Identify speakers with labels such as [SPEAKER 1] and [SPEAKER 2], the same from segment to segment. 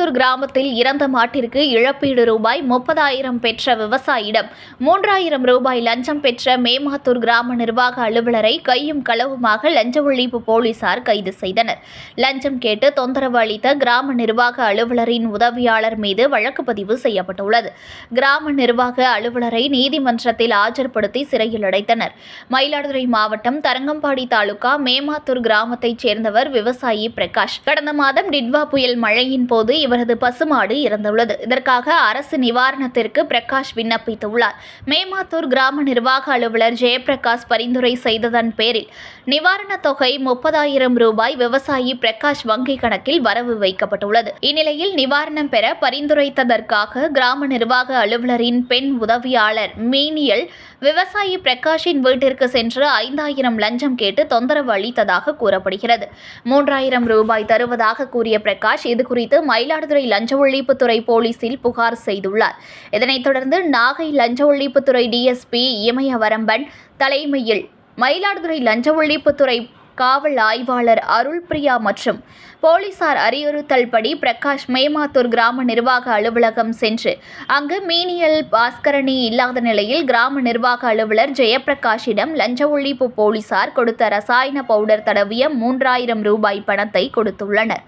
[SPEAKER 1] மேமாத்தூர் கிராமத்தில் இறந்த மாட்டிற்கு இழப்பீடு ரூபாய் முப்பதாயிரம் பெற்ற விவசாயிடம் மூன்றாயிரம் ரூபாய் லஞ்சம் பெற்ற மேமாத்தூர் கிராம நிர்வாக அலுவலரை கையும் களவுமாக லஞ்ச ஒழிப்பு போலீசார் கைது செய்தனர். லஞ்சம் கேட்டு தொந்தரவு அளித்த கிராம நிர்வாக அலுவலரின் உதவியாளர் மீது வழக்கு பதிவு செய்யப்பட்டுள்ளது. கிராம நிர்வாக அலுவலரை நீதிமன்றத்தில் ஆஜர்படுத்தி சிறையில் அடைத்தனர். மயிலாடுதுறை மாவட்டம் தரங்கம்பாடி தாலுகா மேமாத்தூர் கிராமத்தைச் சேர்ந்தவர் விவசாயி பிரகாஷ். கடந்த மாதம் டிட்வா புயல் மழையின் போது இவரது பசுமாடு இறந்துள்ளது. இதற்காக அரசு நிவாரணத்திற்கு பிரகாஷ் விண்ணப்பித்துள்ளார். மேமாத்தூர் கிராம நிர்வாக அலுவலர் ஜெயபிரகாஷ் பரிந்துரை செய்ததன் பேரில் நிவாரணத் தொகை முப்பதாயிரம் ரூபாய் விவசாயி பிரகாஷ் வங்கி கணக்கில் வரவு வைக்கப்பட்டுள்ளது. இந்நிலையில் நிவாரணம் பெற பரிந்துரைத்ததற்காக கிராம நிர்வாக அலுவலரின் பெண் உதவியாளர் மீனியல் விவசாயி பிரகாஷின் வீட்டிற்கு சென்று ஐந்தாயிரம் லஞ்சம் கேட்டு தொந்தரவு அளித்ததாக கூறப்படுகிறது. மூன்றாயிரம் ரூபாய் தருவதாக கூறிய பிரகாஷ் இதுகுறித்து மயிலாடுதுறை லஞ்ச ஒழிப்புத்துறை போலீசில் புகார் செய்துள்ளார். இதனைத் தொடர்ந்து நாகை லஞ்ச ஒழிப்புத்துறை டிஎஸ்பி இமயவரம்பன் தலைமையில் மயிலாடுதுறை லஞ்ச ஒழிப்புத்துறை காவல் ஆய்வாளர் அருள் பிரியா மற்றும் போலீசார் அறிவுறுத்தல்படி பிரகாஷ் மேமாத்தூர் கிராம நிர்வாக அலுவலகம் சென்று அங்கு மீனியல் பாஸ்கரணி இல்லாத நிலையில் கிராம நிர்வாக அலுவலர் ஜெயபிரகாஷிடம் லஞ்ச ஒழிப்பு போலீசார் கொடுத்த ரசாயன பவுடர் தடவிய மூன்றாயிரம் ரூபாய் பணத்தை கொடுத்துள்ளனர்.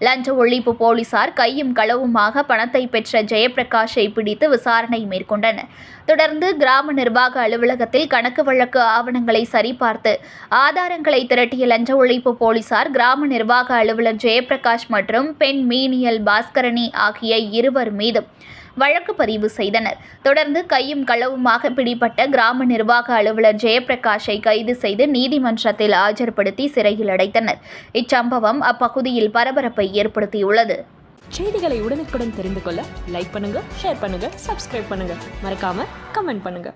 [SPEAKER 1] லஞ்ச ஒழிப்பு போலீசார் கையும் களவுமாக பணத்தை பெற்ற ஜெயபிரகாஷை பிடித்து விசாரணை மேற்கொண்டனர். தொடர்ந்து கிராம நிர்வாக அலுவலகத்தில் கணக்கு வழக்கு ஆவணங்களை சரிபார்த்து ஆதாரங்களை திரட்டிய லஞ்ச ஒழிப்பு போலீசார் கிராம நிர்வாக அலுவலர் ஜெயபிரகாஷ் மற்றும் பெண் மீனியல் பாஸ்கரணி ஆகிய இருவர் மீதும் வழக்கு பதிவு செய்தனர். தொடர்ந்து கையும் களவுமாக பிடிபட்ட கிராம நிர்வாக அலுவலர் ஜெயபிரகாஷை கைது செய்து நீதிமன்றத்தில் ஆஜர்படுத்தி சிறையில் அடைத்தனர். இச்சம்பவம் அப்பகுதியில் பரபரப்பை ஏற்படுத்தியுள்ளது.
[SPEAKER 2] செய்திகளை உடனுக்குடன் தெரிந்து கொள்ள லைக் பண்ணுங்க ஷேர் பண்ணுங்க சப்ஸ்கிரைப் பண்ணுங்க. மறக்காம கமெண்ட் பண்ணுங்க.